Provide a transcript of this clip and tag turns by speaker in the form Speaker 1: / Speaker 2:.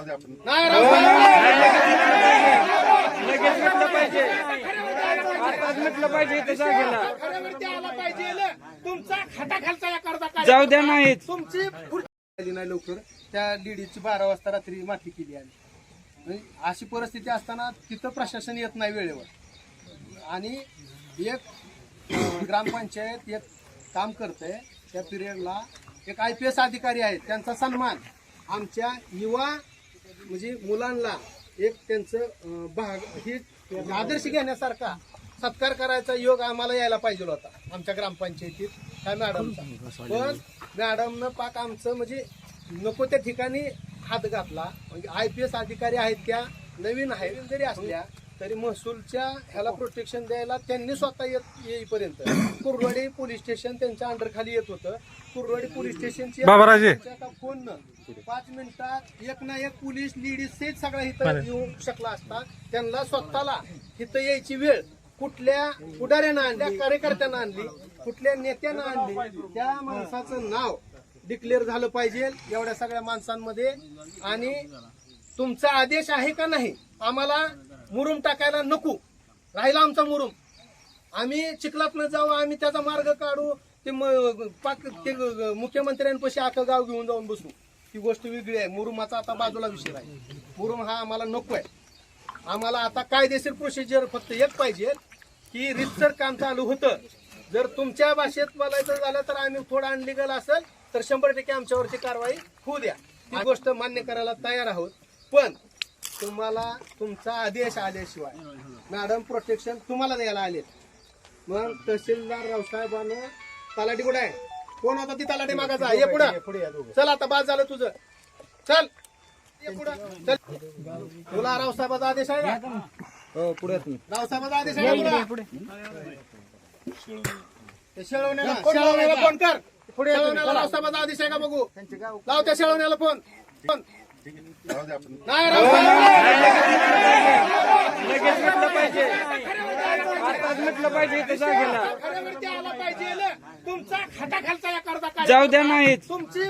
Speaker 1: नाही राव
Speaker 2: लगेच म्हटलं पाहिजे आताच म्हटलं पाहिजे इथं जागेला
Speaker 1: खऱ्यावरती आला पाहिजे तुमचा खाटाखालचा या कर्जा काय
Speaker 2: जाऊ द्या नाहीत.
Speaker 1: तुमची आली नाही लवकर. त्या डीडीची बारा वाजता रात्री माती केली आली म्हणजे अशी परिस्थिती असताना तिथं प्रशासन येत नाही वेळेवर. आणि एक अं, ग्रामपंचायत एक काम करते त्या पिरियडला एक आय पी एस अधिकारी आहेत. त्यांचा सन्मान आमच्या युवा म्हणजे मुलांना एक त्यांचं भाग ही आदर्श घेण्यासारखा सत्कार करायचा योग आम्हाला यायला पाहिजे होता आमच्या ग्रामपंचायतीत त्या मॅडमचा. पण मॅडमनं पाक आमचं म्हणजे नको त्या ठिकाणी हात घातला. म्हणजे आय पी एस अधिकारी आहेत त्या नवीन आहेत. जरी असल्या तरी महसूलच्या ह्याला प्रोटेक्शन द्यायला त्यांनी स्वतः येत येईपर्यंत. कुरवाडी पोलीस स्टेशन त्यांच्या अंडर खाली येत होतं. कुरवाडी पोलीस स्टेशनची
Speaker 3: बाबाराजे.
Speaker 1: फोन पाच मिनिटात एक ना एक पोलीस लेडीज सहित सगळा इथं येऊ शकला असता. त्यांना स्वतःला इथं यायची वेळ. कुठल्या पुढाऱ्यानं आणली कार्यकर्त्यानं आणली कुठल्या नेत्यानं आणली त्या माणसाचं नाव डिक्लेअर झालं पाहिजे एवढ्या सगळ्या माणसांमध्ये. आणि तुमचा आदेश आहे का नाही? आम्हाला मुरुम टाकायला नको. राहिला आमचा मुरुम. आम्ही चिखलात न जाऊ आम्ही त्याचा मार्ग काढू ते पाक ते मुख्यमंत्र्यांपाशी आखं गाव घेऊन जाऊन बसू. ही गोष्ट वेगळी आहे. मुरुमाचा आता बाजूला विषय आहे मुरुम हा आम्हाला नको आहे. आम्हाला आता कायदेशीर प्रोसिजर फक्त एक पाहिजे की रितसर काम चालू होतं. जर तुमच्या भाषेत बोलायचं झालं तर आम्ही थोडं अनलिगल असेल तर शंभर टक्के आमच्यावरची कारवाई होऊ द्या. ही गोष्ट मान्य करायला तयार आहोत. पण तुम्हाला तुमचा आदेश आल्याशिवाय मॅडम प्रोटेक्शन तुम्हाला द्यायला आले मग तहसीलदार रावसाहेबानं तलाठी कुठे आहे? कोण होता ती तलाठी मागाचा ये पुढे. चल आता बाद झालं तुझं. चल. ये पुढं. चल. तुला रावसाहेबाचा आदेश आहे का
Speaker 2: हो पुढे
Speaker 1: रावसाहेबाचा आदेश आहे का पुढे? शेळवण्याला. शेळवण्याला फोन कर. पुढे शेळवण्याला रावसाहेबाचा आदेश आहे का बघू? लाव त्या शेळवण्याला फोन. फोन.
Speaker 2: लगेच म्हटलं पाहिजे. आताच म्हटलं पाहिजे इथं जागेला.
Speaker 1: खऱ्यावरती आला पाहिजे. तुमचा खाटाखालचा या कर्जा काय
Speaker 2: जाऊ द्या नाहीत.
Speaker 1: तुमची